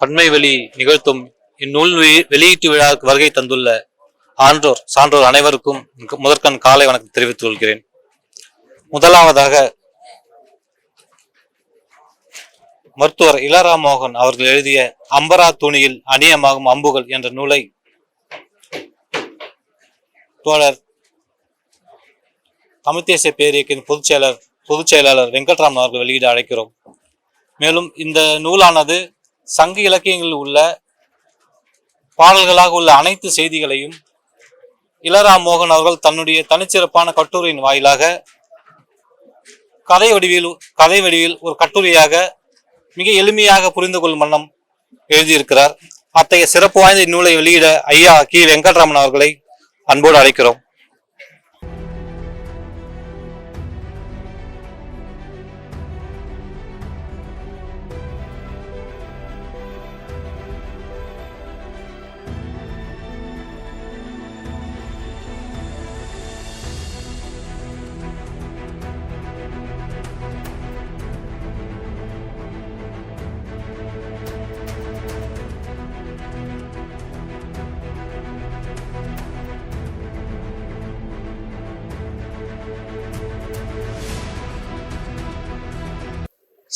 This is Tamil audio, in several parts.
பன்மை வெளி நிகழ்த்தும். இந்நூல் வெளியீட்டு விழாவுக்கு வருகை தந்துள்ள ஆன்றோர் சான்றோர் அனைவருக்கும் முதற்கண் காலை வணக்கம் தெரிவித்துக் கொள்கிறேன். முதலாவதாக மருத்துவர் இளராமோகன் அவர்கள் எழுதிய அம்பரா துணியில் அணியமாகும் அம்புகள் என்ற நூலை தோழர் தமிழ்தேசிய பேரியக்கின் பொதுச் செயலர் பொதுச் செயலாளர் வெங்கட்ராமன் அவர்கள் வெளியிட அழைக்கிறோம். மேலும் இந்த நூலானது சங்க இலக்கியங்களில் உள்ள பாடல்களாக உள்ள அனைத்து செய்திகளையும் இளரா மோகன் அவர்கள் தன்னுடைய தனிச்சிறப்பான கட்டுரையின் வாயிலாக கதை வடிவில் கதை வடிவில் ஒரு கட்டுரையாக மிக எளிமையாக புரிந்து கொள்ளும் வண்ணம் எழுதியிருக்கிறார். அத்தகைய சிறப்பு வாய்ந்த இந்நூலை வெளியிட ஐயா கி. வெங்கட்ராமன் அவர்களை அன்போடு அழைக்கிறோம்.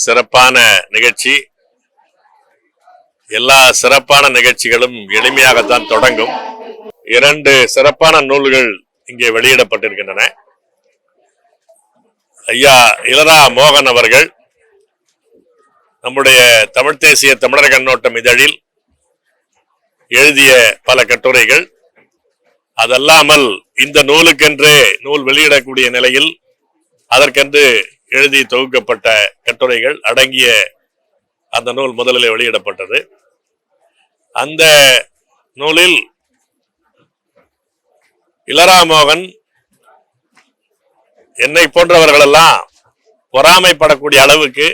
சிறப்பான நிகழ்ச்சி. எல்லா சிறப்பான நிகழ்ச்சிகளும் எளிமையாகத்தான் தொடங்கும். இரண்டு சிறப்பான நூல்கள் இங்கே வெளியிடப்பட்டிருக்கின்றன. ஐயா இளரா மோகன் அவர்கள் நம்முடைய தமிழ் தேசிய தமிழர் கண்ணோட்டம் இதழில் எழுதிய பல கட்டுரைகள். அதல்லாமல் இந்த நூலுக்கென்றே நூல் வெளியிடக்கூடிய நிலையில் அதற்கென்று எழுதி தொகுக்கப்பட்ட கட்டுரைகள் அடங்கிய அந்த நூல் முதலில் வெளியிடப்பட்டது. அந்த நூலில் இளராமோகன் என்னை போன்றவர்களெல்லாம் பொறாமைப்படக்கூடிய அளவுக்கு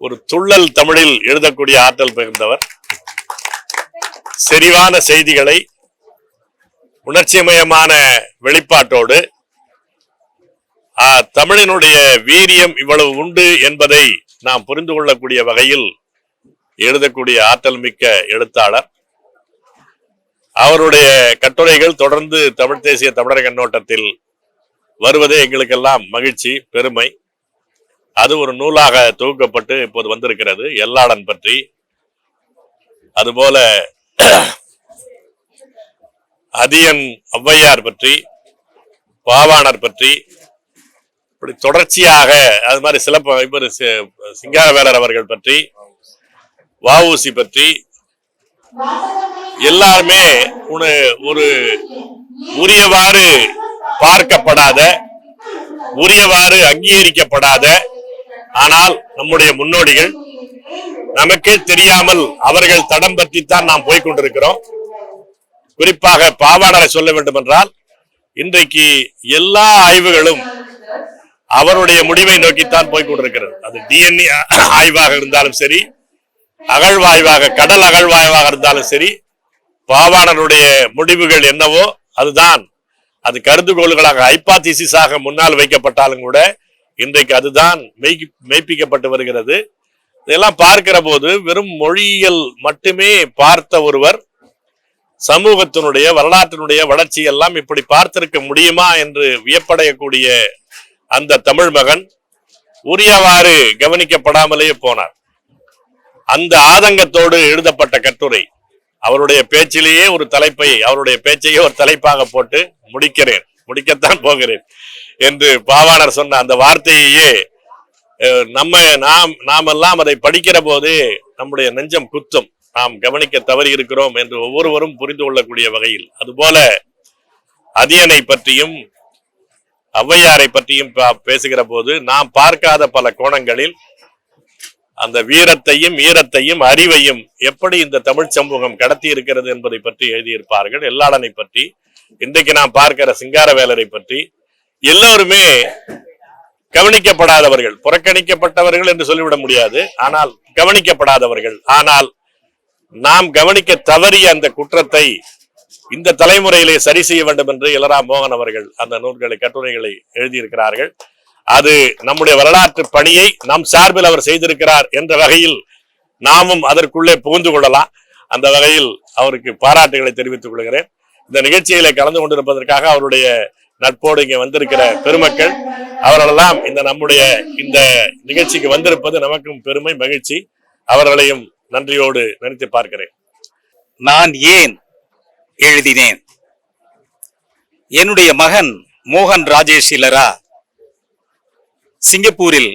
ஒரு துள்ளல் தமிழில் எழுதக்கூடிய ஆற்றல் பெயர்ந்தவர் செறிவான செய்திகளை உணர்ச்சிமயமான வெளிப்பாட்டோடு தமிழனுடைய வீரியம் இவ்வளவு உண்டு என்பதை நாம் புரிந்து கொள்ளக்கூடிய வகையில் எழுதக்கூடிய ஆற்றல் மிக்க எழுத்தாளர். அவருடைய கட்டுரைகள் தொடர்ந்து தமிழ் தேசிய தமிழர் கண்ணோட்டத்தில் வருவதே எங்களுக்கெல்லாம் மகிழ்ச்சி பெருமை. அது ஒரு நூலாக தொகுக்கப்பட்டு இப்போது வந்திருக்கிறது எல்லாளன் பற்றி. அதுபோல அதியன் ஔவையார் பற்றி பாவாணர் பற்றி இப்படி தொடர்ச்சியாக அது மாதிரி சிலப்ப இவர் சி- சிங்காரவேலர் அவர்கள் பற்றி வஉசி பற்றி எல்லாருமே ஒரு ஒரு உரியவாறு பார்க்கப்படாத உரியவாறு அங்கீகரிக்கப்படாத ஆனால் நம்முடைய முன்னோடிகள் நமக்கே தெரியாமல் அவர்கள் தடம் பற்றித்தான் நாம் போய்கொண்டிருக்கிறோம் குறிப்பாக பாவாணரை சொல்ல வேண்டும் என்றால் இன்றைக்கு எல்லா ஆய்வுகளும் அவருடைய முடிவை நோக்கித்தான் போய் கொண்டிருக்கிறது. அது டிஎன்ஏ ஆய்வாக இருந்தாலும் சரி அகழ்வாய்வாக கடல் அகழ்வாய்வாக இருந்தாலும் சரி பாவாணருடைய முடிவுகள் என்னவோ அதுதான். அது கருதுகோள்களாக ஹைபாதிசிஸாக முன்னால் வைக்கப்பட்டாலும் கூட இன்றைக்கு அதுதான் மெய் மெய்ப்பிக்கப்பட்டு வருகிறது. இதெல்லாம் பார்க்கிற போது வெறும் மொழியியல் மட்டுமே பார்த்த ஒருவர் சமூகத்தினுடைய வரலாற்றினுடைய வளர்ச்சி எல்லாம் இப்படி பார்த்திருக்க முடியுமா என்று வியப்படையக்கூடிய அந்த தமிழ் மகன் உரியவாறு கவனிக்கப்படாமலேயே போனார். அந்த ஆதங்கத்தோடு எழுதப்பட்ட கட்டுரை அவருடைய பேச்சிலேயே ஒரு தலைப்பை அவருடைய பேச்சையே ஒரு தலைப்பாக போட்டு முடிக்கிறேன் முடிக்கத்தான் போகிறேன் என்று பாவாணர் சொன்ன அந்த வார்த்தையையே அஹ், நம்ம நாம் நாமெல்லாம் அதை படிக்கிற போதே நம்முடைய நெஞ்சம் குத்தும். நாம் கவனிக்க தவறி இருக்கிறோம் என்று ஒவ்வொருவரும் புரிந்து கொள்ளக்கூடிய வகையில். அதுபோல அதியனை பற்றியும் ஔவையாரை பற்றியும் பா- பேசுகிற போது நாம் பார்க்காத பல கோணங்களில் அந்த வீரத்தையும் ஈரத்தையும் அறிவையும் எப்படி இந்த தமிழ் சமூகம் கடத்தி இருக்கிறது என்பதை பற்றி எழுதியிருப்பார்கள். எல்லாளனை பற்றி இன்றைக்கு நாம் பார்க்கிற சிங்காரவேலரை பற்றி. எல்லோருமே கவனிக்கப்படாதவர்கள் புறக்கணிக்கப்பட்டவர்கள் என்று சொல்லிவிட முடியாது. ஆனால் கவனிக்கப்படாதவர்கள். ஆனால் நாம் கவனிக்க தவறிய அந்த குற்றத்தை இந்த தலைமுறையிலே சரி செய்ய வேண்டும் என்று இளரா மோகன் அவர்கள் அந்த நூல்களை கட்டுரைகளை எழுதியிருக்கிறார்கள். அது நம்முடைய வரலாற்று பணியை நம் சார்பில் அவர் செய்திருக்கிறார் என்ற வகையில் நாமும் அதற்குள்ளே புகுந்து கொள்ளலாம். அந்த வகையில் அவருக்கு பாராட்டுகளை தெரிவித்துக் கொள்கிறேன். இந்த நிகழ்ச்சியில கலந்து கொண்டிருப்பதற்காக அவருடைய நட்போடு இங்கே வந்திருக்கிற பெருமக்கள் அவர்களெல்லாம் இந்த நம்முடைய இந்த நிகழ்ச்சிக்கு வந்திருப்பது நமக்கும் பெருமை மகிழ்ச்சி. அவர்களையும் நன்றியோடு நினைத்து பார்க்கிறேன். நான் ஏன் எழுதினேன். என்னுடைய மகன் மோகன் ராஜேஷ் இலரா சிங்கப்பூரில்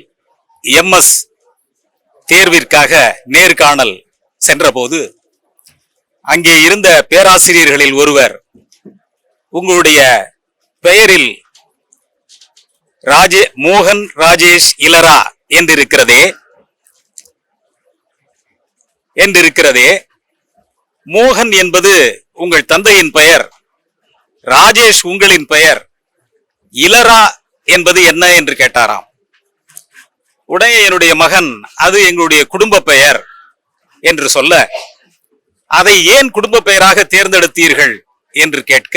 எம்எஸ் தேர்விற்காக நேர்காணல் சென்றபோது அங்கே இருந்த பேராசிரியர்களில் ஒருவர் உங்களுடைய பெயரில் ராஜே மோகன் ராஜேஷ் இலரா என்றிருக்கிறதே என்றிருக்கிறதே மோகன் என்பது உங்கள் தந்தையின் பெயர் ராஜேஷ் உங்களின் பெயர் இலரா என்பது என்ன என்று கேட்டாராம். உடனே என்னுடைய மகன் அது எங்களுடைய குடும்ப பெயர் என்று சொல்ல அதை ஏன் குடும்ப பெயராக தேர்ந்தெடுத்தீர்கள்? என்று கேட்க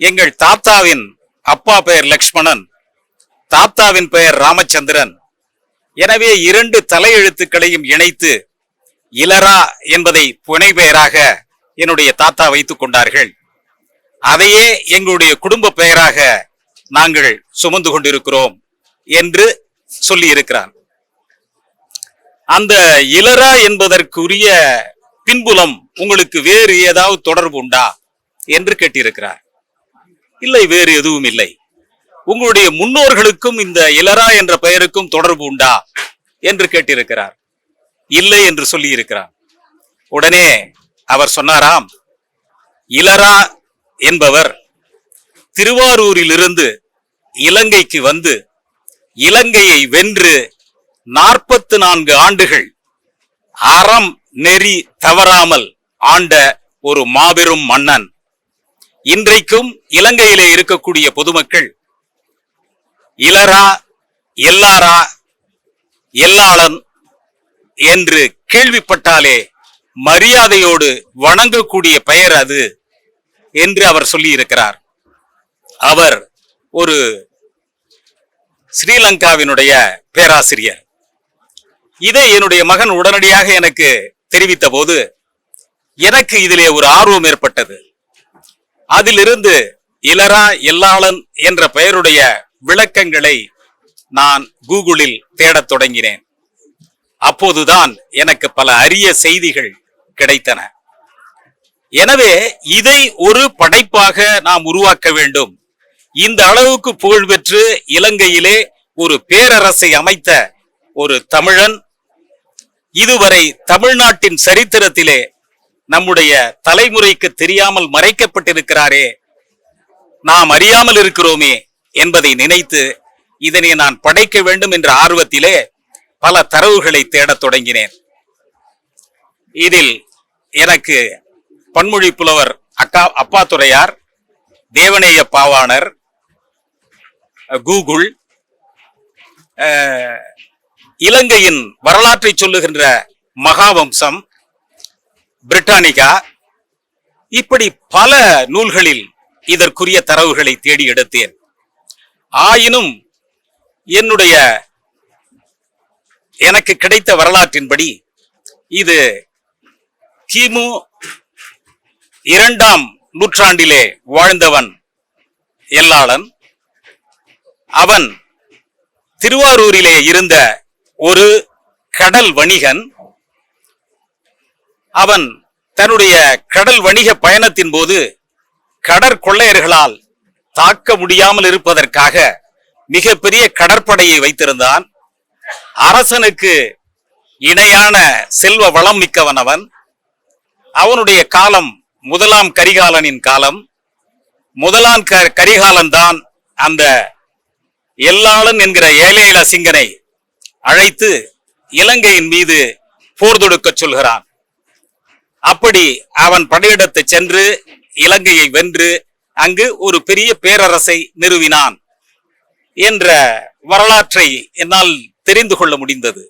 எங்கள் தாத்தாவின் அப்பா பெயர் லக்ஷ்மணன் தாத்தாவின் பெயர் ராமச்சந்திரன். எனவே இரண்டு தலையெழுத்துக்களையும் இணைத்து இலரா என்பதை புனை பெயராக என்னுடைய தாத்தா வைத்துக் கொண்டார்கள். அதையே எங்களுடைய குடும்ப பெயராக நாங்கள் சுமந்து கொண்டிருக்கிறோம் என்று சொல்லி இருக்கிறார். அந்த இலரா என்பதற்குரிய பின்புலம் உங்களுக்கு வேறு ஏதாவது தொடர்பு உண்டா என்று கேட்டிருக்கிறார். இல்லை வேறு எதுவும் இல்லை. உங்களுடைய முன்னோர்களுக்கும் இந்த இலரா என்ற பெயருக்கும் தொடர்பு உண்டா என்று கேட்டிருக்கிறார். இல்லை என்று சொல்லி இருக்கிறார். உடனே அவர் சொன்னாராம் இலரா என்பவர் திருவாரூரிலிருந்து இலங்கைக்கு வந்து இலங்கையை வென்று நாற்பத்து நான்கு ஆண்டுகள் அறம் நெறி தவறாமல் ஆண்ட ஒரு மாபெரும் மன்னன். இன்றைக்கும் இலங்கையிலே இருக்கக்கூடிய பொதுமக்கள் இலரா எல்லாரா எல்லாளன் என்று கேள்விப்பட்டாலே மரியாதையோடு வணங்கக்கூடிய பெயர் அது என்று அவர் சொல்லியிருக்கிறார். அவர் ஒரு ஸ்ரீலங்காவினுடைய பேராசிரியர். இதை என்னுடைய மகன் உடனடியாக எனக்கு தெரிவித்த போது எனக்கு இதிலே ஒரு ஆர்வம் ஏற்பட்டது. அதிலிருந்து இலரா எல்லாளன் என்ற பெயருடைய விளக்கங்களை நான் கூகுளில் தேடத் தொடங்கினேன். அப்போதுதான் எனக்கு பல அரிய செய்திகள் கிடைத்தன. எனவே இதை ஒரு படைப்பாக நாம் உருவாக்க வேண்டும். இந்த அளவுக்கு புகழ் பெற்று இலங்கையிலே ஒரு பேரரசை அமைத்த ஒரு தமிழன் இதுவரை தமிழ்நாட்டின் சரித்திரத்திலே நம்முடைய தலைமுறைக்கு தெரியாமல் மறைக்கப்பட்டிருக்கிறாரே நாம் அறியாமல் இருக்கிறோமே என்பதை நினைத்து இதனை நான் படைக்க வேண்டும் என்ற ஆர்வத்திலே பல தரவுகளை தேடத் தொடங்கினேன். இதில் எனக்கு பன்மொழி புலவர் அக்கா அப்பாத்துரையார் தேவநேய பாவாணர் கூகுள் இலங்கையின் வரலாற்றை சொல்லுகின்ற மகாவம்சம் பிரிட்டானிகா இப்படி பல நூல்களில் இதற்குரிய தரவுகளை தேடி எடுத்தேன். ஆயினும் என்னுடைய எனக்கு கிடைத்த வரலாற்றின்படி இது கிமு இரண்டாம் நூற்றாண்டிலே வாழ்ந்தவன் எல்லாளன். அவன் திருவாரூரிலே இருந்த ஒரு கடல் வணிகன். அவன் தன்னுடைய கடல் வணிக பயணத்தின் போது கடற்கொள்ளையர்களால் தாக்க முடியாமல் இருப்பதற்காக மிகப்பெரிய கடற்படையை வைத்திருந்தான். அரசனுக்கு இணையான செல்வ வளம் மிக்கவன் அவன். அவனுடைய காலம் முதலாம் கரிகாலனின் காலம். முதலாம் க- கரிகாலன் தான் அந்த எல்லாளன் என்கிற ஏழையில சிங்கனை அழைத்து இலங்கையின் மீது போர் தொடுக்கச் சொல்கிறான். அப்படி அவன் படையிடத்தை சென்று இலங்கையை வென்று அங்கு ஒரு பெரிய பேரரசை நிறுவினான் என்ற வரலாற்றை என்னால் தெரிந்து கொள்ள முடிந்தது.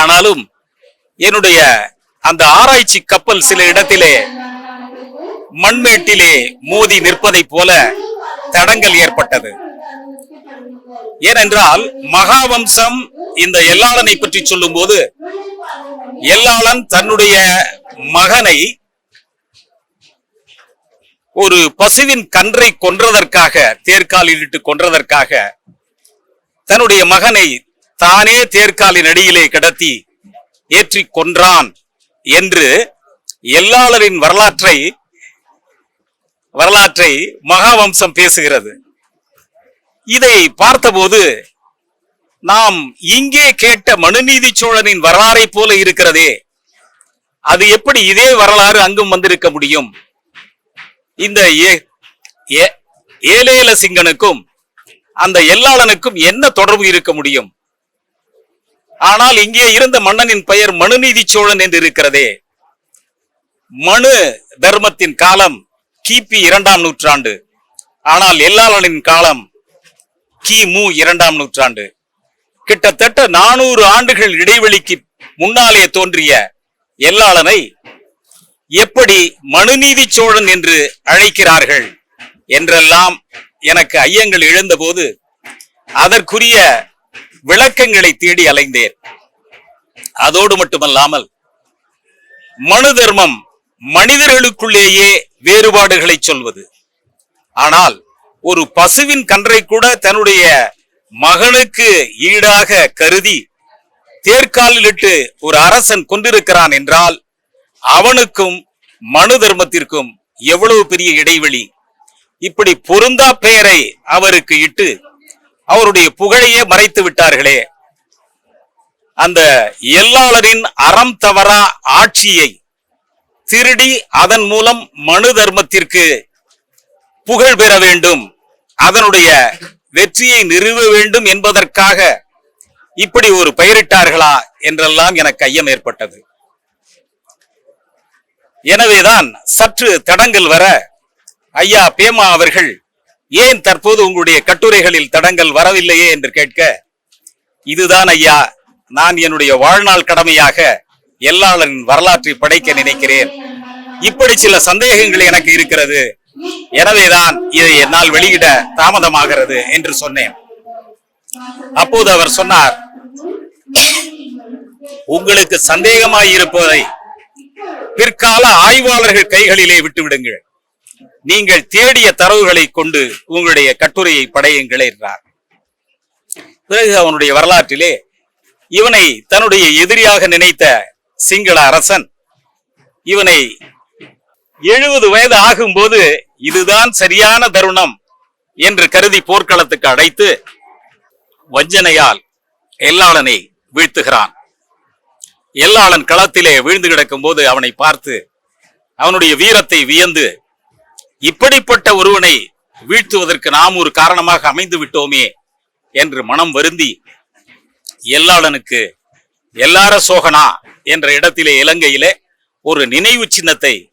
ஆனாலும் என்னுடைய அந்த ஆராய்ச்சி கப்பல் சில இடத்திலே மண்மேட்டிலே மோதி நிற்பதை போல தடங்கல் ஏற்பட்டது. ஏனென்றால் மகாவம்சம் இந்த எல்லாளனை பற்றி சொல்லும்போது எல்லாளன் தன்னுடைய மகனை ஒரு பசுவின் கன்றை கொன்றதற்காக தேர்காலிலிட்டு கொன்றதற்காக தன்னுடைய மகனை தானே தேர்காலின் அடியிலே கடத்தி ஏற்றி கொன்றான் என்று எல்லாளரின் வரலாற்றை வரலாற்றை மகாவம்சம் பேசுகிறது. இதை பார்த்தபோது நாம் இங்கே கேட்ட மனுநீதி சோழனின் வரலாறை போல இருக்கிறதே. அது எப்படி இதே வரலாறு அங்கும் வந்திருக்க முடியும்? இந்த ஏ- ஏ- ஏலேல சிங்கனுக்கும் அந்த எல்லாளனுக்கும் என்ன தொடர்பு இருக்க முடியும்? ஆனால் இங்கே இருந்த மன்னனின் பெயர் மனுநீதி சோழன் என்று இருக்கிறதே. மனு தர்மத்தின் காலம் கிபி இரண்டாம் நூற்றாண்டு. ஆனால் எல்லாளனின் காலம் கிமு இரண்டாம் நூற்றாண்டு. கிட்டத்தட்ட நானூறு ஆண்டுகள் இடைவெளிக்கு முன்னாலே தோன்றிய எல்லாளனை எப்படி மனுநீதி சோழன் என்று அழைக்கிறார்கள் என்றெல்லாம் எனக்கு ஐயங்கள் எழுந்தபோது அதற்குரிய விளக்கங்களை தேடி அலைந்தேன். அதோடு மட்டுமல்லாமல் மனு தர்மம் மனிதர்களுக்குள்ளேயே வேறுபாடுகளை சொல்வது. ஆனால் ஒரு பசுவின் கன்றை கூட தன்னுடைய மகனுக்கு ஈடாக கருதி தேர்காலிலிட்டு ஒரு அரசன் கொண்டிருக்கிறான் என்றால் அவனுக்கும் மனு தர்மத்திற்கும் எவ்வளவு பெரிய இடைவெளி? இப்படி பொருந்தா பெயரை அவருக்கு இட்டு அவருடைய புகழையே மறைத்து விட்டார்களே. அந்த எல்லாளரின் அறம் தவறா ஆட்சியை திருடி அதன் மூலம் மனு தர்மத்திற்கு புகழ் பெற வேண்டும். அதனுடைய வெற்றியை நிறுவ வேண்டும் என்பதற்காக இப்படி ஒரு பெயரிட்டார்களா என்றெல்லாம் எனக்கு ஐயம் ஏற்பட்டது. எனவேதான் சற்று தடங்கள் வர ஐயா பேமா அவர்கள் ஏன் தற்போது உங்களுடைய கட்டுரைகளில் தடங்கள் வரவில்லையே என்று கேட்க இதுதான் ஐயா நான் என்னுடைய வாழ்நாள் கடமையாக எல்லாளரின் வரலாற்றை படைக்க நினைக்கிறேன். இப்படி சில சந்தேகங்கள் எனக்கு இருக்கிறது. எனவேதான் இதை என்னால் வெளியிட தாமதமாகிறது என்று சொன்னேன். அப்போது அவர் சொன்னார் உங்களுக்கு சந்தேகமாய் இருப்பதை பிற்கால ஆய்வாளர்கள் கைகளிலே விட்டுவிடுங்கள். நீங்கள் தேடிய தரவுகளை கொண்டு உங்களுடைய கட்டுரையை படையுங்கள் என்றார். பிறகு அவனுடைய வரலாற்றிலே இவனை தன்னுடைய எதிரியாக நினைத்த சிங்கள அரசன் இவனை எழுபது வயது ஆகும்போது இதுதான் சரியான தருணம் என்று கருதி போர்க்களத்துக்கு அடைத்து வஞ்சனையால் எல்லாளனை வீழ்த்துகிறான். எல்லாளன் களத்திலே வீழ்ந்து கிடக்கும் போது அவனை பார்த்து அவனுடைய வீரத்தை வியந்து இப்படிப்பட்ட ஒருவனை வீழ்த்துவதற்கு நாம் ஒரு காரணமாக அமைந்து விட்டோமே என்று மனம் வருந்தி எல்லாளனுக்கு எல்லார சோகனா? என்ற இடத்திலே இலங்கையிலே ஒரு நினைவு சின்னத்தை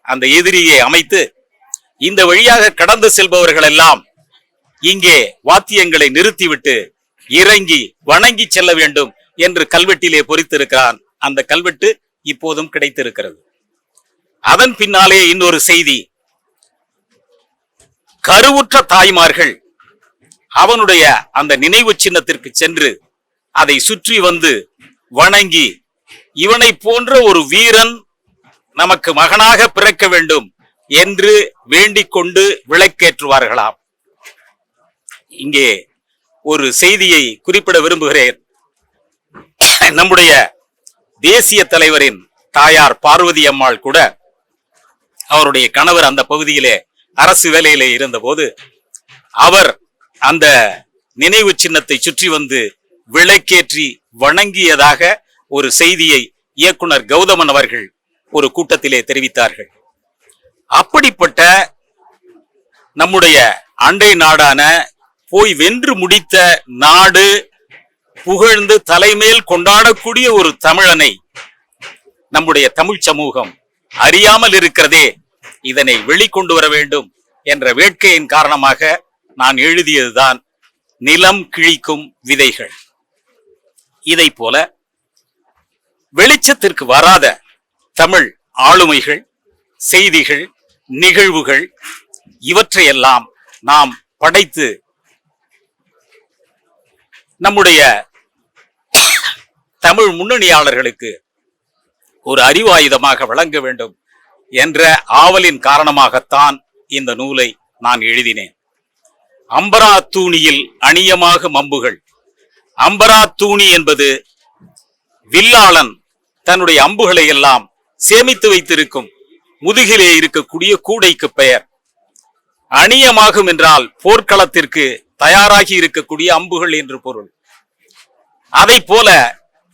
அந்த எதிரியை அமைத்து இந்த வழியாக கடந்து செல்பவர்கள் எல்லாம் இங்கே வாத்தியங்களை நிறுத்திவிட்டு இறங்கி வணங்கி செல்ல வேண்டும் என்று கல்வெட்டிலே பொறித்திருக்கிறான். அந்த கல்வெட்டு இப்போதும் கிடைத்திருக்கிறது. அதன் பின்னாலே இன்னொரு செய்தி கருவுற்ற தாய்மார்கள் அவனுடைய அந்த நினைவு சின்னத்திற்கு சென்று அதை சுற்றி வந்து வணங்கி இவனை போன்ற ஒரு வீரன் நமக்கு மகனாக பிறக்க வேண்டும் என்று வேண்டிக் கொண்டு விளக்கேற்றுவார்களாம். இங்கே ஒரு செய்தியை குறிப்பிட விரும்புகிறேன். நம்முடைய தேசிய தலைவரின் தாயார் பார்வதி அம்மாள் கூட அவருடைய கணவர் அந்த பகுதியிலே அரசு வேலையிலே இருந்தபோது அவர் அந்த நினைவு சின்னத்தை சுற்றி வந்து விளக்கேற்றி வணங்கியதாக ஒரு செய்தியை இயக்குனர் கௌதமன் அவர்கள் ஒரு கூட்டத்திலே தெரிவித்தார்கள். அப்படிப்பட்ட நம்முடைய அண்டை நாடான போய் வென்று முடித்த நாடு புகழ்ந்து தலைமேல் கொண்டாடக்கூடிய ஒரு தமிழனை நம்முடைய தமிழ் சமூகம் அறியாமல் இருக்கிறதே இதனை வெளிக்கொண்டு வர வேண்டும் என்ற வேட்கையின் காரணமாக நான் எழுதியதுதான் நிலம் கிழிக்கும் விதைகள். இதை போல வெளிச்சத்திற்கு வராத தமிழ் ஆளுமைகள் செய்திகள் நிகழ்வுகள் இவற்றையெல்லாம் நாம் படைத்து நம்முடைய தமிழ் முன்னணியாளர்களுக்கு ஒரு அறிவாயுதமாக வழங்க வேண்டும். என்ற ஆவலின் காரணமாகத்தான் இந்த நூலை நான் எழுதினேன். அம்பரா தூணியில் அணியமாக மம்புகள். அம்பரா தூணி என்பது வில்லாளன் தன்னுடைய அம்புகளை எல்லாம் சேமித்து வைத்திருக்கும் முதுகிலே இருக்கக்கூடிய கூடைக்கு பெயர். அணியமாகும் என்றால் போர்க்களத்திற்கு தயாராகி இருக்கக்கூடிய அம்புகள் என்று பொருள். அதை போல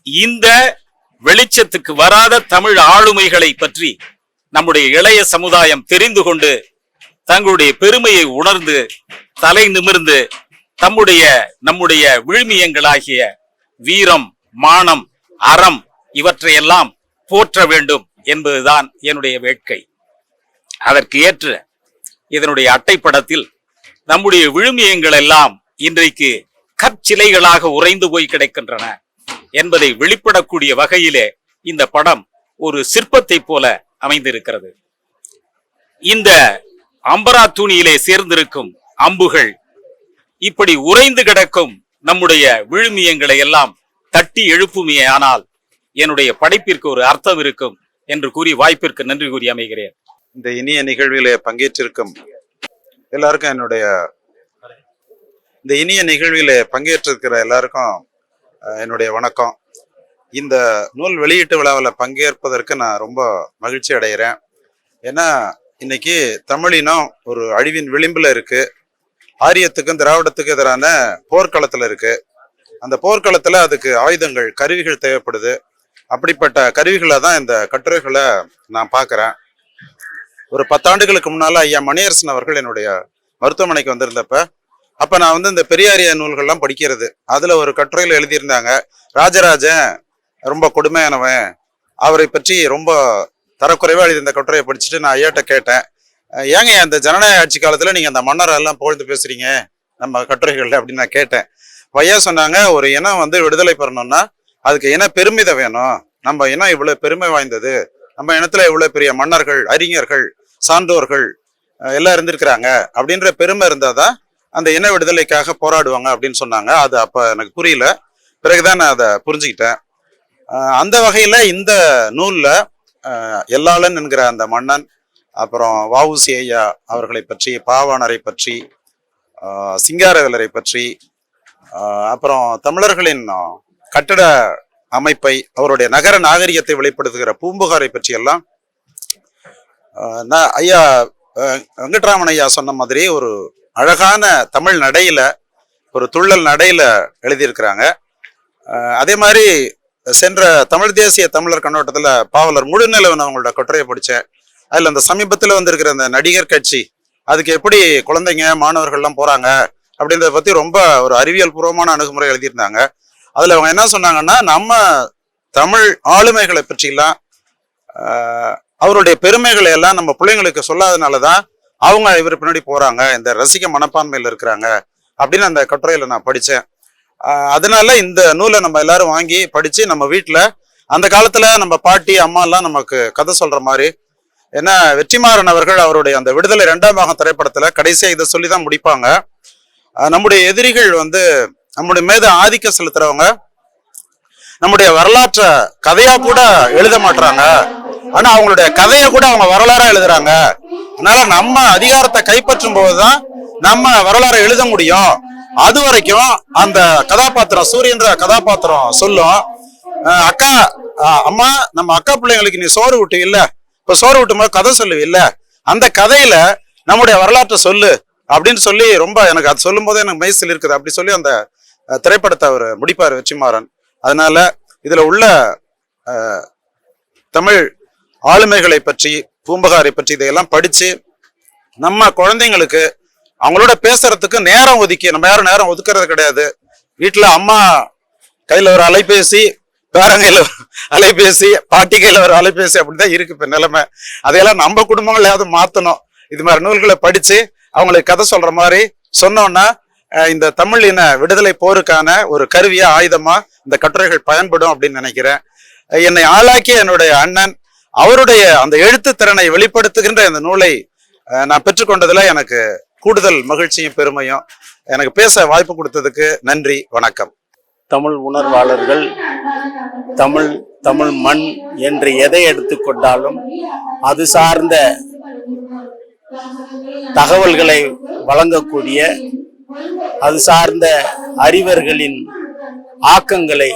இந்த வெளிச்சத்துக்கு வராத தமிழ் ஆளுமைகளை பற்றி நம்முடைய இளைய சமுதாயம் தெரிந்து கொண்டு தங்களுடைய பெருமையை உணர்ந்து தலை நிமிர்ந்து தம்முடைய நம்முடைய விழுமியங்களாகிய வீரம் மானம் அறம் இவற்றையெல்லாம் போற்ற வேண்டும் என்பதுதான் என்னுடைய வேட்கை. அதற்கு ஏற்று இதனுடைய அட்டைப்படத்தில் நம்முடைய விழுமியங்கள் எல்லாம் இன்றைக்கு கற்சிலைகளாக உறைந்து போய் கிடக்கின்றன என்பதை வெளிப்படக்கூடிய வகையிலே இந்த படம் ஒரு சிற்பத்தை போல அமைந்திருக்கிறது. இந்த அம்பரா தூணியிலே சேர்ந்திருக்கும் அம்புகள் இப்படி உறைந்து கிடக்கும் நம்முடைய விழுமியங்களை எல்லாம் தட்டி எழுப்புமே ஆனால் என்னுடைய படைப்பிற்கு ஒரு அர்த்தம் இருக்கும் என்று கூறி வாய்ப்பிற்கு நன்றி கூறி அமைகிறேன். இந்த இனிய நிகழ்விலே பங்கேற்றிருக்கும் எல்லாருக்கும் என்னுடைய இந்த இனிய நிகழ்விலே பங்கேற்றிருக்கிற எல்லாருக்கும் என்னுடைய வணக்கம். இந்த நூல் வெளியீட்டு விழாவில் பங்கேற்பதற்கு நான் ரொம்ப மகிழ்ச்சி அடைகிறேன். ஏன்னா இன்னைக்கு தமிழினம் ஒரு அழிவின் விளிம்பில் இருக்கு. ஆரியத்துக்கும் திராவிடத்துக்கும் எதிரான போர்க்களத்தில் இருக்கு. அந்த போர்க்களத்தில் அதுக்கு ஆயுதங்கள் கருவிகள் தேவைப்படுது. அப்படிப்பட்ட கருவிகளை தான் இந்த கட்டுரைகளை நான் பார்க்குறேன். ஒரு பத்தாண்டுகளுக்கு முன்னால் ஐயா மணியரசன் அவர்கள் என்னுடைய மருத்துவமனைக்கு வந்திருந்தப்ப அப்போ நான் வந்து இந்த பெரியாரிய நூல்கள்லாம் படிக்கிறது. அதில் ஒரு கட்டுரையில் எழுதியிருந்தாங்க ராஜராஜன் ரொம்ப கொடுமையானவன். அவரை பற்றி ரொம்ப தரக்குறைவாக எழுதி இந்த கட்டுரையை படிச்சுட்டு நான் ஐயாட்ட கேட்டேன். ஏங்க அந்த ஜனநாயக ஆட்சி காலத்தில் நீங்கள் அந்த மன்னரை எல்லாம் புகழ்ந்து பேசுகிறீங்க நம்ம கட்டுரைகளில் அப்படின்னு நான் கேட்டேன். அப்ப ஐயா சொன்னாங்க ஒரு இனம் வந்து விடுதலை பெறணும்னா அதுக்கு இன பெருமிதம் வேணும். நம்ம இனம் இவ்வளோ பெருமை வாய்ந்தது. நம்ம இனத்தில் இவ்வளோ பெரிய மன்னர்கள் அறிஞர்கள் சான்றோர்கள் எல்லாம் இருந்திருக்கிறாங்க. அப்படின்ற பெருமை இருந்தால் தான் அந்த இன விடுதலைக்காக போராடுவாங்க அப்படின்னு சொன்னாங்க. அது அப்போ எனக்கு புரியல. பிறகுதான் நான் அதை புரிஞ்சுக்கிட்டேன். அந்த வகையில இந்த நூல்ல எல்லாளன் என்கிற அந்த மன்னன் அப்புறம் வவுசி ஐயா அவர்களை பற்றி பாவாணரை பற்றி சிங்காரவேலரை பற்றி அப்புறம் தமிழர்களின் கட்டட அமைப்பை அவருடைய நகர நாகரிகத்தை வெளிப்படுத்துகிற பூம்புகாரை பற்றி எல்லாம் நான் ஐயா வெங்கட்ராமன் ஐயா சொன்ன மாதிரி ஒரு அழகான தமிழ் நடையில ஒரு துள்ளல் நடையில எழுதியிருக்கிறாங்க. அதே மாதிரி சென்ற தமிழ் தேசிய தமிழர் கண்ணோட்டத்தில் பாவலர் முழுநிலவன் அவங்களோட கட்டுரையை படித்தேன் அதில் அந்த சமீபத்தில் வந்திருக்கிற அந்த நடிகர் கட்சி அதுக்கு எப்படி குழந்தைங்க மாணவர்கள்லாம் போறாங்க அப்படின்றத பத்தி ரொம்ப ஒரு அறிவியல் பூர்வமான அணுகுமுறை எழுதியிருந்தாங்க. அதுல அவங்க என்ன சொன்னாங்கன்னா நம்ம தமிழ் ஆளுமைகளை பற்றிலாம் ஆஹ், அவருடைய பெருமைகளை எல்லாம் நம்ம பிள்ளைங்களுக்கு சொல்லாதனால தான் அவங்க இவர் பின்னாடி போறாங்க இந்த ரசிக மனப்பான்மையில் இருக்கிறாங்க அப்படின்னு அந்த கட்டுரையில் நான் படித்தேன் அதனால இந்த நூலை நம்ம எல்லாரும் வாங்கி படிச்சு நம்ம வீட்டில் அந்த காலத்துல நம்ம பாட்டி அம்மா எல்லாம் நமக்கு கதை சொல்ற மாதிரி ஏன்னா வெற்றிமாறன் அவர்கள் அவருடைய அந்த விடுதலை இரண்டாம் பாகம் திரைப்படத்துல கடைசியா இதை சொல்லி தான் முடிப்பாங்க நம்முடைய எதிரிகள் வந்து நம்முடைய மீது ஆதிக்கம் செலுத்துறவங்க நம்முடைய வரலாற்றை கதையா கூட எழுத மாட்டுறாங்க ஆனா அவங்களுடைய கதையை கூட அவங்க வரலாறா எழுதுறாங்க. அதனால நம்ம அதிகாரத்தை கைப்பற்றும் போதுதான் நம்ம வரலாறை எழுத முடியும். அது வரைக்கும் அந்த கதாபாத்திரம் சூரியன்ற கதாபாத்திரம் சொல்லும் அக்கா அம்மா நம்ம அக்கா பிள்ளைங்களுக்கு நீ சோறு விட்டு இல்ல. இப்ப சோறு விட்டும் போது கதை சொல்லுவி இல்ல. அந்த கதையில நம்முடைய வரலாற்றை சொல்லு அப்படின்னு சொல்லி ரொம்ப எனக்கு அது சொல்லும் போதே எனக்கு மைசில் இருக்குது. அப்படி சொல்லி அந்த திரைப்படத்தை அவர் முடிப்பார் வெற்றிமாறன். அதனால இதுல உள்ள தமிழ் ஆளுமைகளை பற்றி பூம்பகாரை பற்றி இதையெல்லாம் படிச்சு நம்ம குழந்தைங்களுக்கு அவங்களோட பேசுறதுக்கு நேரம் ஒதுக்கி நம்ம யாரும் நேரம் ஒதுக்குறது கிடையாது. வீட்டுல அம்மா கையில ஒரு அலைபேசி பேரங்கையில் அலைபேசி பாட்டி கையில ஒரு அலைபேசி அப்படிதான் இருக்கு இப்ப நிலைமை. அதையெல்லாம் நம்ம குடும்பங்களையாவது மாத்தணும். இது மாதிரி நூல்களை படிச்சு அவங்களுக்கு கதை சொல்ற மாதிரி சொன்னோன்னா இந்த தமிழ் இன விடுதலை போருக்கான ஒரு கருவியா ஆயுதமா இந்த கட்டுரைகள் பயன்படும் அப்படின்னு நினைக்கிறேன். என்னை ஆளாக்கிய என்னுடைய அண்ணன் அவருடைய அந்த எழுத்து திறனை வெளிப்படுத்துகின்ற இந்த நூலை நான் பெற்றுக்கொண்டதுல எனக்கு கூடுதல் மகிழ்ச்சியும் பெருமையும் எனக்கு பேச வாய்ப்பு கொடுத்ததுக்கு நன்றி வணக்கம். தமிழ் உணர்வாளர்கள் தமிழ் தமிழ் மண் என்று எதை எடுத்துக்கொண்டாலும் அது சார்ந்த தகவல்களை வழங்கக்கூடிய அது சார்ந்த அறிவர்களின் ஆக்கங்களை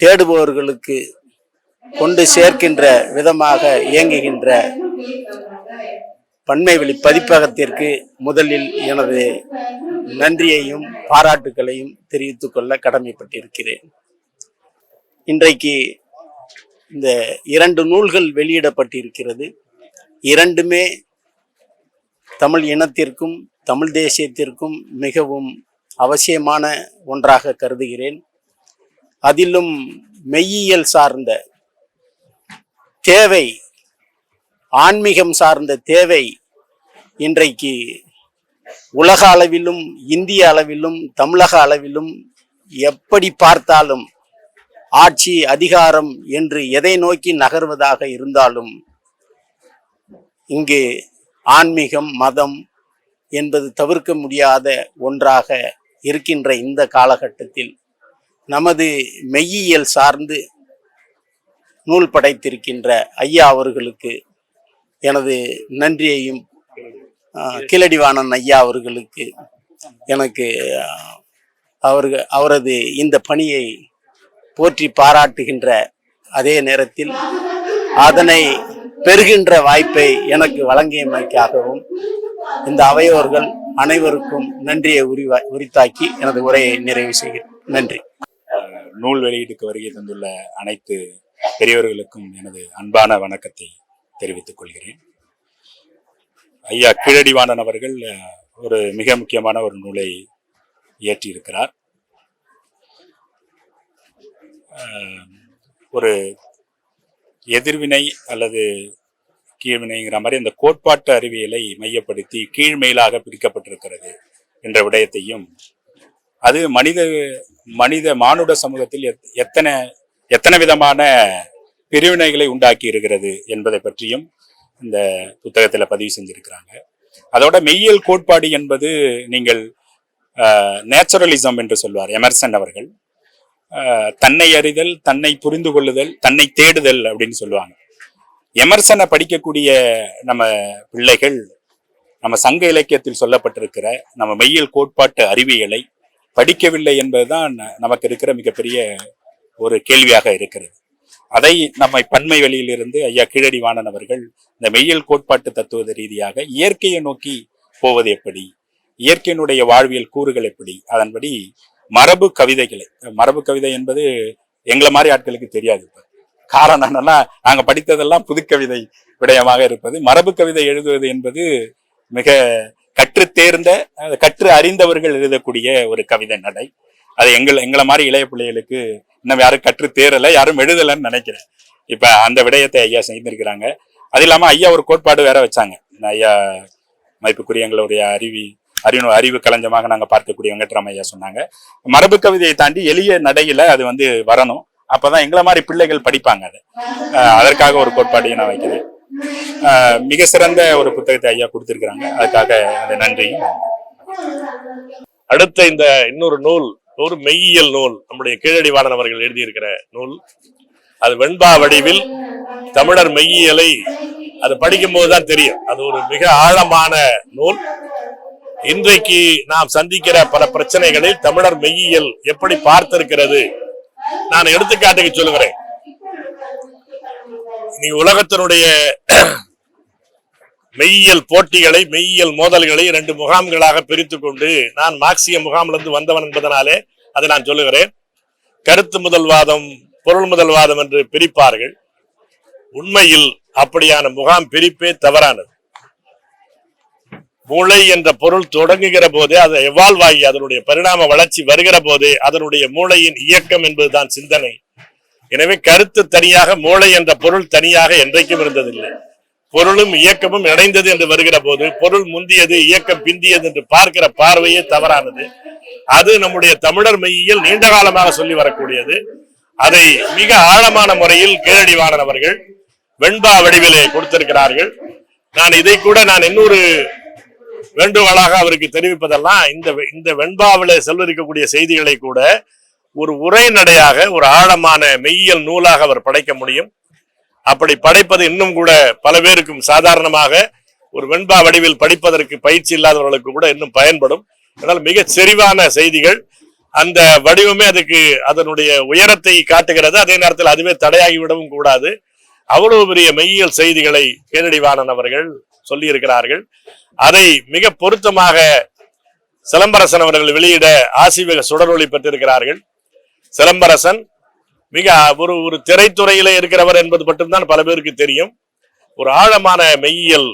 தேடுபவர்களுக்கு கொண்டு சேர்க்கின்ற விதமாக இயங்குகின்ற பன்மைவெளி பதிப்பகத்திற்கு முதலில் எனது நன்றியையும் பாராட்டுகளையும் தெரிவித்துக் கொள்ள கடமைப்பட்டிருக்கிறேன். இன்றைக்கு இந்த இரண்டு நூல்கள் வெளியிடப்பட்டிருக்கிறது. இரண்டுமே தமிழ் இனத்திற்கும் தமிழ் தேசியத்திற்கும் மிகவும் அவசியமான ஒன்றாக கருதுகிறேன். அதிலும் மெய்யியல் சார்ந்த தேவை ஆன்மீகம் சார்ந்த தேவை இன்றைக்கு உலக அளவிலும் இந்திய அளவிலும் தமிழக அளவிலும் எப்படி பார்த்தாலும் ஆட்சி அதிகாரம் என்று எதை நோக்கி நகர்வதாக இருந்தாலும் இங்கு ஆன்மீகம் மதம் என்பது தவிர்க்க முடியாத ஒன்றாக இருக்கின்ற இந்த காலகட்டத்தில் நமது மெய்யியல் சார்ந்து நூல் படைத்திருக்கின்ற ஐயா அவர்களுக்கு எனது நன்றியையும் ஆஹ், ஐயா அவர்களுக்கு எனக்கு அவர்கள் அவரது இந்த பணியை போற்றி பாராட்டுகின்ற அதே நேரத்தில் அதனை பெறுகின்ற வாய்ப்பை எனக்கு வழங்கியமைக்காகவும் இந்த அவையோர்கள் அனைவருக்கும் நன்றியை உரிவா உரித்தாக்கி எனது உரையை நிறைவு செய்கிறேன். நன்றி. நூல் வெளியீட்டுக்கு வருகை தந்துள்ள அனைத்து பெரியவர்களுக்கும் எனது அன்பான வணக்கத்தை தெரிவித்துக் கொள்கிறேன் ஐயா கீழடிவாணன் அவர்கள் ஒரு மிக முக்கியமான ஒரு நூலை இயற்றியிருக்கிறார். ஒரு எதிர்வினை அல்லது கீழ்வினைங்கிற மாதிரி அந்த கோட்பாட்டு அறிவியலை மையப்படுத்தி கீழ்மேலாக பிரிக்கப்பட்டிருக்கிறது என்ற விடயத்தையும் அது மனித மனித மானுட சமூகத்தில் எத்- எத்தனை எத்தனை விதமான பிரிவினைகளை உண்டாக்கி இருக்கிறது என்பதை பற்றியும் இந்த புத்தகத்தில் பதிவு செஞ்சிருக்கிறாங்க. அதோட மெய்யியல் கோட்பாடு என்பது நீங்கள் நேச்சுரலிசம் என்று சொல்வார் எமர்சன் அவர்கள். தன்னை அறிதல் தன்னை புரிந்து கொள்ளுதல் தன்னை தேடுதல் அப்படின்னு சொல்லுவாங்க. எமர்சனை படிக்கக்கூடிய நம்ம பிள்ளைகள் நம்ம சங்க இலக்கியத்தில் சொல்லப்பட்டிருக்கிற நம்ம மெய்யியல் கோட்பாட்டு அறிவியலை படிக்கவில்லை என்பதுதான் நமக்கு இருக்கிற மிகப்பெரிய ஒரு கேள்வியாக இருக்கிறது. அதை நம்மை பன்மை வழியிலிருந்து ஐயா கீழடி வாணன் அவர்கள் இந்த மெய்யல் கோட்பாட்டு தத்துவ ரீதியாக இயற்கையை நோக்கி போவது எப்படி? இயற்கையினுடைய வாழ்வியல் கூறுகள் எப்படி? அதன்படி மரபு கவிதைகளை மரபு கவிதை என்பது எங்களை மாதிரி ஆட்களுக்கு தெரியாது இப்ப. காரணம் என்னன்னா நாங்கள் படித்ததெல்லாம் புதுக்கவிதை விடயமாக இருப்பது. மரபு கவிதை எழுதுவது என்பது மிக கற்று தேர்ந்த கற்று அறிந்தவர்கள் எழுதக்கூடிய ஒரு கவிதை நடை. அது எங்களை எங்களை மாதிரி இளைய பிள்ளைகளுக்கு இன்னும் யாரும் கற்று தேரலை யாரும் எழுதலைன்னு நினைக்கிறேன். இப்போ அந்த விடயத்தை ஐயா செய்திருக்கிறாங்க. அது இல்லாம ஐயா ஒரு கோட்பாடு வேற வச்சாங்க. இந்த ஐயா மதிப்புக்குரிய எங்களுடைய அறிவி அறிவு அறிவு களஞ்சமாக நாங்க பார்க்கக்கூடிய வெங்கட்ராம ஐயா சொன்னாங்க. மரபு கவிதையை தாண்டி எளிய நடையில அது வந்து வரணும். அப்போதான் எங்களை மாதிரி பிள்ளைகள் படிப்பாங்க அது. அதற்காக ஒரு கோட்பாடையும் நான் வைக்கிறேன். மிக சிறந்த ஒரு புத்தகத்தை ஐயா கொடுத்திருக்கிறாங்க. அதுக்காக அந்த நன்றியும். அடுத்த இந்த இன்னொரு நூல் ஒரு மெய்யியல் நூல் நம்முடைய கீழடி வாணன் அவர்கள் எழுதியிருக்கிற நூல். அது வெண்பா வடிவில் தமிழர் மெய்யியலை அது படிக்கும் போதுதான் தெரியும். அது ஒரு மிக ஆழமான நூல். இன்றைக்கு நாம் சந்திக்கிற பல பிரச்சனைகளில் தமிழர் மெய்யியல் எப்படி பார்த்திருக்கிறது நான் எடுத்துக்காட்டுக்கு சொல்லுகிறேன். நீ உலகத்தினுடைய மெய்யியல் போட்டிகளை மெய்யியல் மோதல்களை இரண்டு முகாம்களாக பிரித்து கொண்டு நான் மார்க்சிய முகாமிலிருந்து வந்தவன் என்பதனாலே அதை நான் சொல்லுகிறேன். கருத்து முதல்வாதம் பொருள் முதல்வாதம் என்று பிரிப்பார்கள். உண்மையில் அப்படியான முகாம் பிரிப்பே தவறானது. மூளை என்ற பொருள் தொடங்குகிற போதே அது எவால்வ் ஆகி அதனுடைய பரிணாம வளர்ச்சி வருகிற போதே அதனுடைய மூளையின் இயக்கம் என்பதுதான் சிந்தனை. எனவே கருத்து தனியாக மூளை என்ற பொருள் தனியாக என்றைக்கும் இருந்ததில்லை. பொருளும் இயக்கமும் இணைந்தது என்று வருகிற போது பொருள் முந்தியது இயக்கம் பிந்தியது என்று பார்க்கிற பார்வையே தவறானது. அது நம்முடைய தமிழர் மெய்யியல் நீண்ட காலமாக சொல்லி வரக்கூடியது. அதை மிக ஆழமான முறையில் கீழடிவாணன் அவர்கள் வெண்பா வடிவிலே கொடுத்திருக்கிறார்கள். நான் இதை கூட நான் இன்னொரு வேண்டுகோளாக அவருக்கு தெரிவிப்பதெல்லாம் இந்த இந்த வெண்பாவில செல்வரிக்கக்கூடிய செய்திகளை கூட ஒரு உரைநடையாக ஒரு ஆழமான மெய்யியல் நூலாக அவர் படைக்க முடியும். அப்படி படைப்பது இன்னும் கூட பல பேருக்கும் சாதாரணமாக ஒரு வெண்பா வடிவில் படிப்பதற்கு பயிற்சி இல்லாதவர்களுக்கு கூட இன்னும் பயன்படும். அதனால் மிக செறிவான செய்திகள். அந்த வடிவமே அதுக்கு அதனுடைய உயரத்தை காட்டுகிறது. அதே நேரத்தில் அதுவே தடையாகி விடவும் கூடாது. அவ்வளவு பெரிய மெய்யியல் செய்திகளை கேரடிவாணன் அவர்கள் சொல்லியிருக்கிறார்கள். அதை மிக பொருத்தமாக சிலம்பரசன் அவர்கள் வெளியிட ஆசிவக சுடரொளி பெற்றிருக்கிறார்கள். சிலம்பரசன் மிக ஒரு ஒரு திரைத்துறையிலே இருக்கிறவர் என்பது மட்டும்தான் பல பேருக்கு தெரியும். ஒரு ஆழமான மெய்யியல்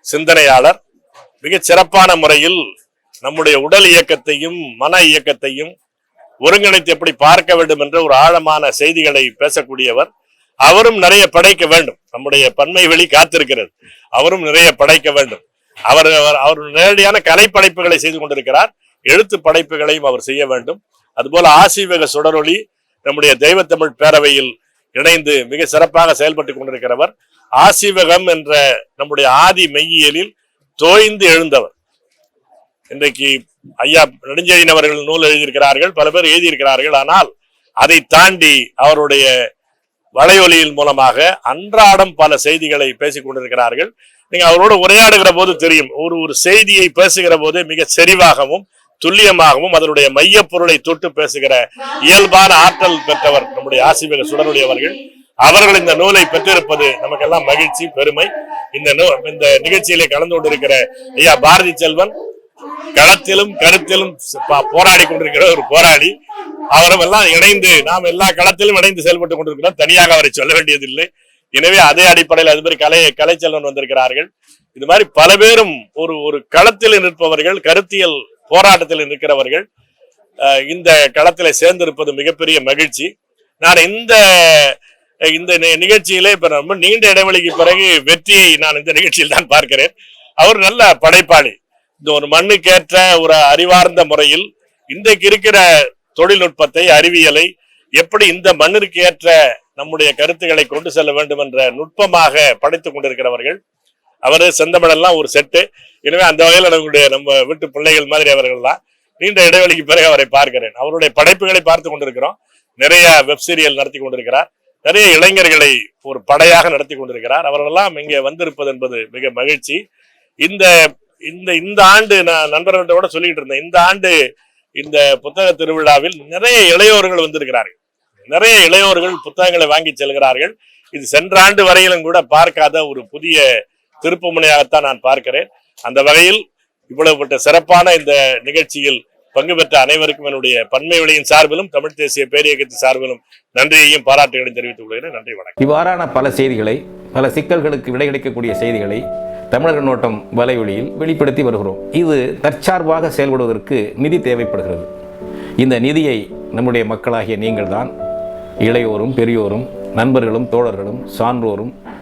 சிந்தனையாளர் மிக சிறப்பான முறையில் நம்முடைய உடல் இயக்கத்தையும் மன இயக்கத்தையும் ஒருங்கிணைத்து எப்படி பார்க்க வேண்டும் என்ற ஒரு ஆழமான செய்திகளை பேசக்கூடியவர். அவரும் நிறைய படைக்க வேண்டும். நம்முடைய பன்மை வெளி காத்திருக்கிறது. அவரும் நிறைய படைக்க வேண்டும். அவர் அவர் அவர் நேரடியான கலை படைப்புகளை செய்து கொண்டிருக்கிறார். எழுத்து படைப்புகளையும் அவர் செய்ய வேண்டும். அதுபோல ஆசீவக சுடரொளி நம்முடைய தெய்வத்தமிழ் பேரவையில் இணைந்து மிக சிறப்பாக செயல்பட்டு கொண்டிருக்கிறவர். ஆசிவகம் என்ற நம்முடைய ஆதி மெய்யியலில் தோய்ந்து எழுந்தவர். இன்றைக்கு ஐயா நெடுஞ்செழியன் அவர்கள் நூல் எழுதியிருக்கிறார்கள் பல பேர் எழுதியிருக்கிறார்கள். ஆனால் அதை தாண்டி அவருடைய வலையொலியின் மூலமாக அன்றாடம் பல செய்திகளை பேசிக் கொண்டிருக்கிறார்கள். நீங்க அவரோடு உரையாடுகிற போது தெரியும். ஒரு ஒரு செய்தியை பேசுகிற போது மிக செறிவாகவும் துல்லியமாகவும் அதனுடைய மைய பொருளை தொட்டு பேசுகிற இயல்பான ஆற்றல் பெற்றவர் நம்முடைய ஆசிவக சுடருடைய அவர்கள். அவர்கள் இந்த நூலை பெற்றிருப்பது நமக்கெல்லாம் மகிழ்ச்சி பெருமை. இந்த நூ இந்த நிகழ்ச்சியிலே கலந்து கொண்டிருக்கிற ஐயா பாரதி செல்வன் களத்திலும் கருத்திலும் போராடி கொண்டிருக்கிற ஒரு போராடி அவரும் எல்லாம் இணைந்து நாம் எல்லா களத்திலும் இணைந்து செயல்பட்டு கொண்டிருக்கிறோம். தனியாக அவரை சொல்ல வேண்டியதில்லை. எனவே அதே அடிப்படையில் அது மாதிரி கலை கலைச்செல்வன் வந்திருக்கிறார்கள். இது மாதிரி பல பேரும் ஒரு ஒரு களத்தில் நிற்பவர்கள் கருத்தியல் போராட்டத்தில் இருக்கிறவர்கள் இந்த களத்தில் சேர்ந்திருப்பது மிகப்பெரிய மகிழ்ச்சி. நான் இந்த இந்த நிகழ்ச்சியிலே இப்ப ரொம்ப நீண்ட இடைவெளிக்கு பிறகு வெற்றியை நான் இந்த நிகழ்ச்சியில் தான் பார்க்கிறேன். அவர் நல்ல படைப்பாளி. இந்த ஒரு மண்ணுக்கேற்ற ஒரு அறிவார்ந்த முறையில் இன்றைக்கு இருக்கிற தொழில்நுட்பத்தை அறிவியலை எப்படி இந்த மண்ணிற்கு ஏற்ற நம்முடைய கருத்துக்களை கொண்டு செல்ல வேண்டும் என்ற நுட்பமாக படைத்துக் கொண்டிருக்கிறவர்கள் அவர் செந்தமிழெல்லாம் ஒரு செட்டு எனவே அந்த வகையில் நம்முடைய நம்ம வீட்டு பிள்ளைகள் மாதிரி அவர்கள்லாம் நீண்ட இடைவெளிக்கு பிறகு அவரை பார்க்கிறேன். அவருடைய படைப்புகளை பார்த்து கொண்டிருக்கிறோம். நிறைய வெப் சீரியல் நடத்தி கொண்டிருக்கிறார். நிறைய இளைஞர்களை ஒரு படையாக நடத்தி கொண்டிருக்கிறார். அவர்களெல்லாம் இங்கே வந்திருப்பது என்பது மிக மகிழ்ச்சி. இந்த இந்த இந்த ஆண்டு நான் நண்பர்கள்ட்ட கூட சொல்லிட்டு இருந்தேன். இந்த ஆண்டு இந்த புத்தக திருவிழாவில் நிறைய இளையோர்கள் வந்திருக்கிறார்கள். நிறைய இளையோர்கள் புத்தகங்களை வாங்கி செல்கிறார்கள். இது சென்ற ஆண்டு வரையிலும் கூட பார்க்காத ஒரு புதிய திருப்புமுனையாகத்தான் நான் பார்க்கிறேன். அந்த வகையில் இவ்வளவுப்பட்ட சிறப்பான இந்த நிகழ்ச்சியில் பங்கு பெற்ற அனைவருக்கும் என்னுடைய பன்மை வழியின் சார்பிலும் தமிழ் தேசிய பேரியக்கத்தின் சார்பிலும் நன்றியையும் பாராட்டுகளையும் தெரிவித்துக் கொள்கிறேன். நன்றி வணக்கம். இவ்வாறான பல செய்திகளை பல சிக்கல்களுக்கு விடை கிடைக்கக்கூடிய செய்திகளை தமிழக நோட்டம் வலையொலியில் வெளிப்படுத்தி வருகிறோம். இது தற்சார்பாக செயல்படுவதற்கு நிதி தேவைப்படுகிறது. இந்த நிதியை நம்முடைய மக்களாகிய நீங்கள்தான் இளையோரும் பெரியோரும் நண்பர்களும் தோழர்களும் சான்றோரும்